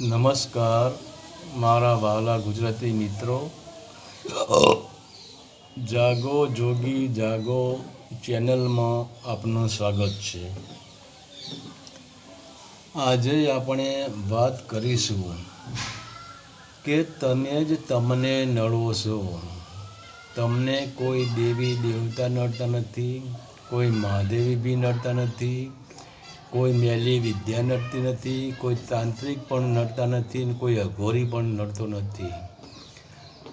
નમસ્કાર, મારા વહાલા ગુજરાતી મિત્રો. જાગો જોગી, જાગો ચેનલમાં આપનું સ્વાગત છે. આજે આપણે વાત કરીશું કે તમે જ તમને નડો છો તમને કોઈ દેવી દેવતા નડતા નથી, કોઈ મહાદેવી બી નડતા નથી કોઈ મેલી વિદ્યા નડતી નથી, કોઈ તાંત્રિક પણ નડતા નથી અને કોઈ અઘોરી પણ નડતો નથી.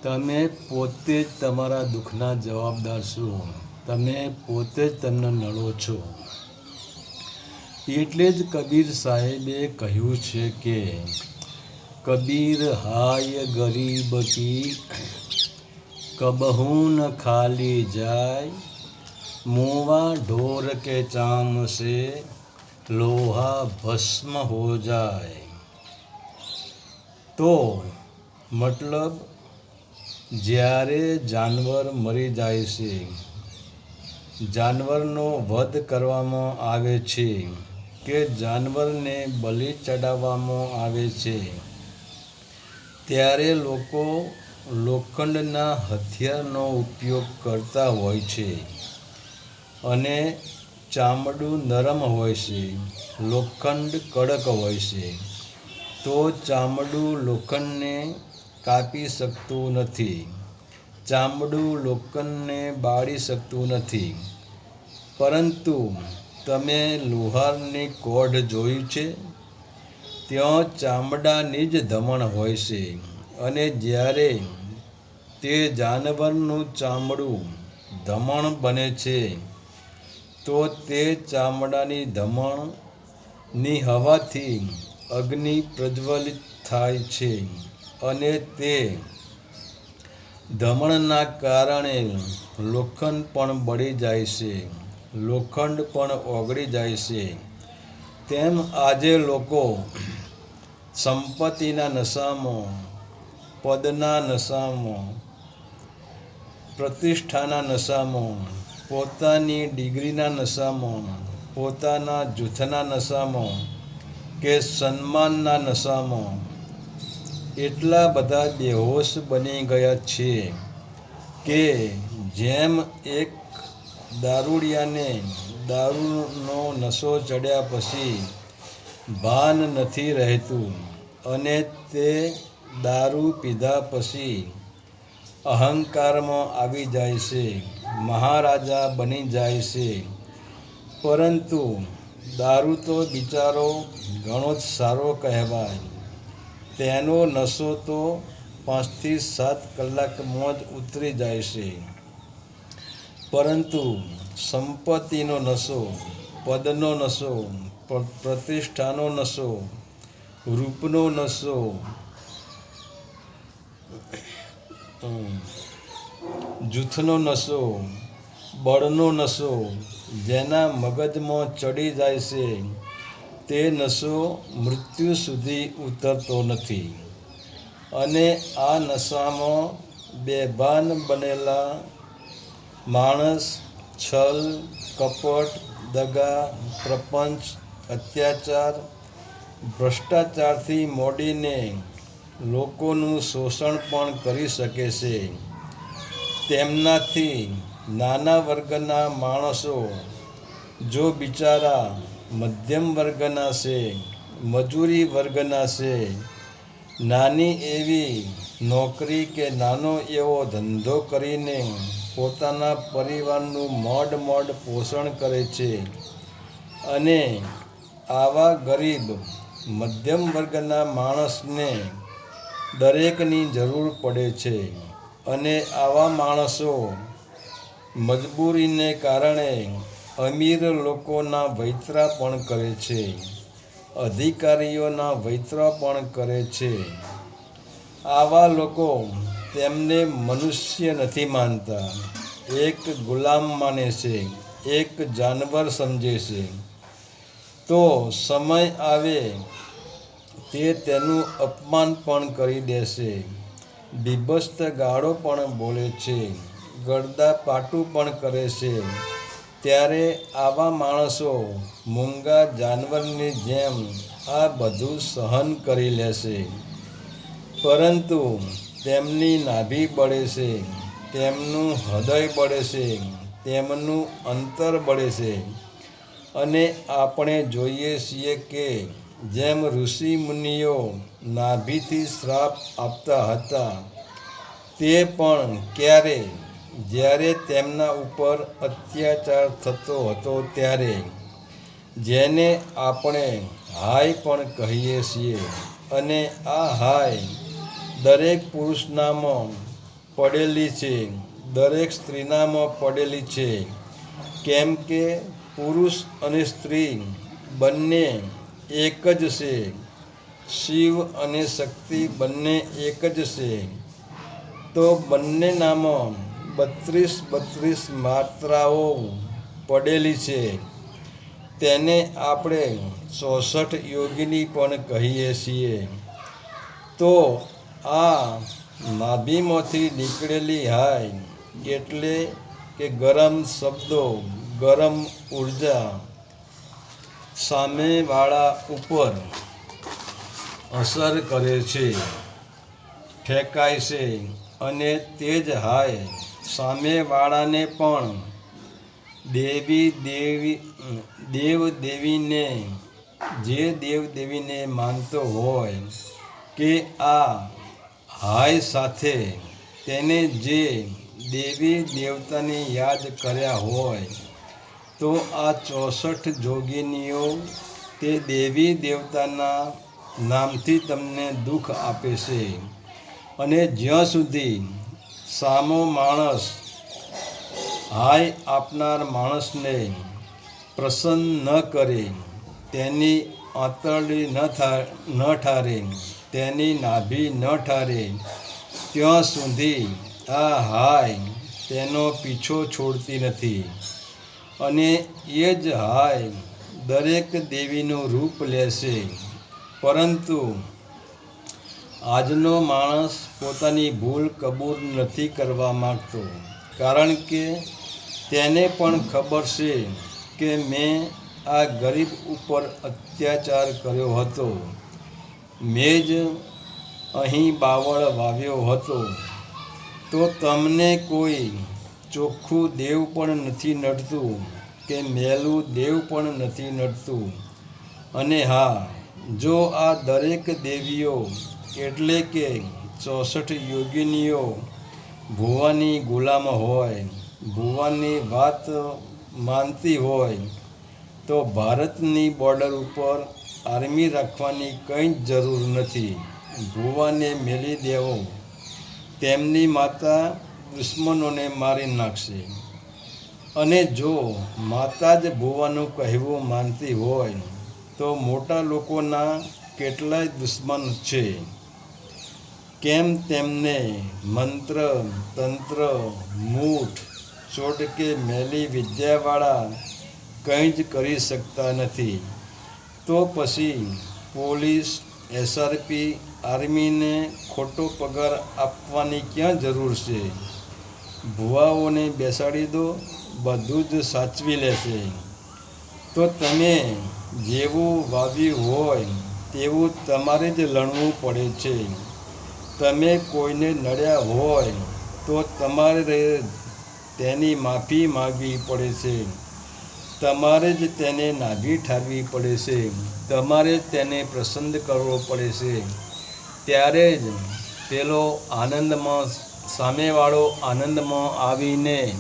તમે પોતે જ તમારા દુઃખના જવાબદાર છો. તમે પોતે જ તમને નડો છો. એટલે જ કબીર સાહેબે કહ્યું છે કે, કબીર હાય ગરીબ કી, કબહુ ખાલી જાય, મોવા ઢોર કે ચામ સે લોહા ભસ્મ હો જાય તો મતલબ જ્યારે જાનવર મરી જાય છે જાનવરનો વધ કરવામાં આવે છે કે જાનવરને બલિ ચડાવવામાં આવે છે। ત્યારે લોકો લોખંડના હથિયારનો ઉપયોગ કરતા હોય છે અને ચામડું નરમ હોય છે, લોખંડ કડક હોય છે, તો ચામડું લોખંડને કાપી શકતું નથી. ચામડું લોખંડને બાળી શકતું નથી. પરંતુ તમે લુહારની કોઢ જોયું છે? ત્યાં ચામડાની જ ધમણ હોય છે અને જ્યારે તે જાનવરનું ચામડું ધમણ બને છે તો તે ચામડાની ધમણની હવાથી અગ્નિ પ્રજ્વલિત થાય છે અને તે ધમણના કારણે લોખંડ પણ બળી જાય છે, લોખંડ પણ ઓગળી જાય છે. તેમ આજે લોકો સંપત્તિના નશામાં, પદના નશામાં, પ્રતિષ્ઠાના નશામાં પોતાની ડિગ્રીના નશામાં, પોતાના જૂથના નશામાં કે સન્માનના નશામાં, એટલા બધા બેહોશ બની ગયા છે કે જેમ એક દારૂડિયાને દારૂનો નશો ચડ્યા પછી ભાન નથી રહેતું અને તે દારૂ પીધા પછી અહંકારમાં આવી જાય છે, મહારાજા બની જાય છે. પરંતુ દારૂ તો બિચારો ઘણો જ સારો કહેવાય. તેનો નશો તો પાંચથી સાત કલાકમાં જ ઉતરી જાય છે. પરંતુ સંપત્તિનો નશો પદનો નશો પ્રતિષ્ઠાનો નશો રૂપનો નશો જૂથનો નશો, બળનો નશો, જેના મગજમાં ચડી જાય છે, તે નશો મૃત્યુ સુધી ઉતરતો નથી. અને આ નશામાં બેભાન બનેલા માણસ, છલ, કપટ, દગા, પ્રપંચ, અત્યાચાર, ભ્રષ્ટાચારથી મોડીને લોકોનું શોષણ પણ કરી શકે છે. તેમનાથી નાના વર્ગના માણસો, જો બિચારા મધ્યમ વર્ગના છે, મજૂરી વર્ગના છે, નાની એવી નોકરી કે નાનો એવો ધંધો કરીને પોતાના પરિવારનું મોડ મોડ પોષણ કરે છે અને આવા ગરીબ મધ્યમ વર્ગના માણસને દરેકની જરૂર પડે છે અને આવા માણસો મજબૂરીને કારણે અમીર લોકોના વૈતરા પણ કરે છે, અધિકારીઓના વૈતરા પણ કરે છે. આવા લોકો તેમને મનુષ્ય નથી માનતા. એક ગુલામ માને છે, એક જાનવર સમજે છે. તો સમય આવે તે તેનું અપમાન પણ કરી દેશે. બીભસ્ત ગાળો પણ બોલે છે. ગળદા પાટું પણ કરે છે. ત્યારે આવા માણસો મૂંગા જાનવરની જેમ આ બધું સહન કરી લેશે. પરંતુ તેમની નાભી બળે છે. તેમનું હૃદય બળે છે. તેમનું અંતર બળે છે. અને આપણે જોઈએ છીએ કે જેમ ઋષિ મુનિઓ નાભીથી શ્રાપ આપતા હતા, તે પણ ક્યારે? જ્યારે તેમના ઉપર અત્યાચાર થતો હતો ત્યારે, જેને આપણે હાય પણ કહીએ છીએ અને આ હાય દરેક પુરુષનામાં પડેલી છે, દરેક સ્ત્રીનામાં પડેલી છે. કેમ કે પુરુષ અને સ્ત્રી બંને એક જ છે. શિવ અને શક્તિ બંને એક જ છે. તો બંને બંનેનામાં બત્રીસ બત્રીસ માત્રાઓ પડેલી છે. તેને આપણે ચોસઠ યોગીની પણ કહીએ છીએ. તો આ નાભીમાંથી નીકળેલી હાય એટલે કે ગરમ શબ્દો, ગરમ ઊર્જા સામેવાળા ઉપર અસર કરે છે ફેંકાય છે અને તે જ હાય. સામેવાળાને પણ દેવી દેવી દેવ દેવીને જે દેવ દેવીને માનતો હોય કે આ હાય સાથે તેને જે દેવી દેવતાને યાદ કર્યા હોય તો આ ચોસઠ જોગીનીઓ તે દેવી દેવતાના નામથી તમને દુઃખ આપે છે. અને જ્યાં સુધી સામો માણસ હાય આપનાર માણસને પ્રસન્ન ન કરે, તેની આંતરડી ન થા, ન ઠારે, તેની નાભી ન ઠારે, ત્યાં સુધી આ હાય તેનો પીછો છોડતી નથી. અને એ જ હાય દરેક દેવીનું રૂપ લેશે. પરંતુ આજનો માણસ પોતાની ભૂલ કબૂલ નથી કરવા માગતો, કારણ કે તેને પણ ખબર છે કે મેં આ ગરીબ ઉપર અત્યાચાર કર્યો હતો. મેં જ અહીં બાવળ વાવ્યો હતો. તો તમને કોઈ ચોખ્ખું દેવ પણ નથી નડતું કે મેલું દેવ પણ નથી નડતું. અને હા, જો આ દરેક દેવીઓ એટલે કે ચોસઠ યોગિનીઓ ભુવાની ગુલામ હોય, ભુવાની વાત માનતી હોય, તો ભારતની બોર્ડર ઉપર આર્મી રાખવાની કંઈ જ જરૂર નથી. ભુવાને મેલી દેવો. તેમની માતા દુશ્મનોને મારી નાખશે. અને જો માતા જ ભુવાનું કહેવું માનતી હોય, તો મોટા લોકોના કેટલાય દુશ્મન છે. કેમ તેમને મંત્ર, તંત્ર, મૂઠ ચોટ કે મેલી વિદ્યાવાળા કંઈ જ કરી શકતા નથી. તો પછી પોલીસ, એસઆરપી, આર્મીને ખોટો પગાર આપવાની ક્યાં જરૂર છે? ભુવાઓને બેસાડી દો, બધું જ સાચવી લેશે. તો તમે જેવું વાવ્યું હોય, તેવું તમારે જ લણવું પડે છે. તમે કોઈને નડ્યા હોય, તો તમારે તેની માફી માગવી પડે છે. તમારે જ તેને નાભી ઠારવી પડે છે. તમારે જ તેને પ્રસન્ન કરવો પડે છે. ત્યારે જ પેલો આનંદમાં સામેવાળો આનંદમાં આવીને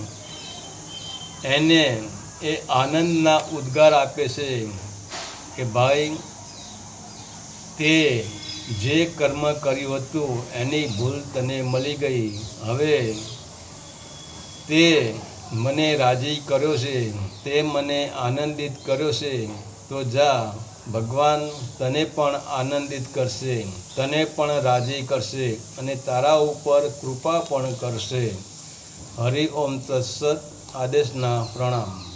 એને એ આનંદના ઉદ્ગાર આપે છે કે ભાઈ, તે જે કર્મ કર્યું હતું એની ભૂલ તને મળી ગઈ. હવે તે મને રાજી કર્યો છે, તે મને આનંદિત કર્યો છે. તો જા ભગવાન તને પણ આનંદિત કરશે, તને પણ રાજી કરશે અને તારા ઉપર કૃપા પણ કરશે. હરિ ઓમ તત્સત આદેશના પ્રણામ.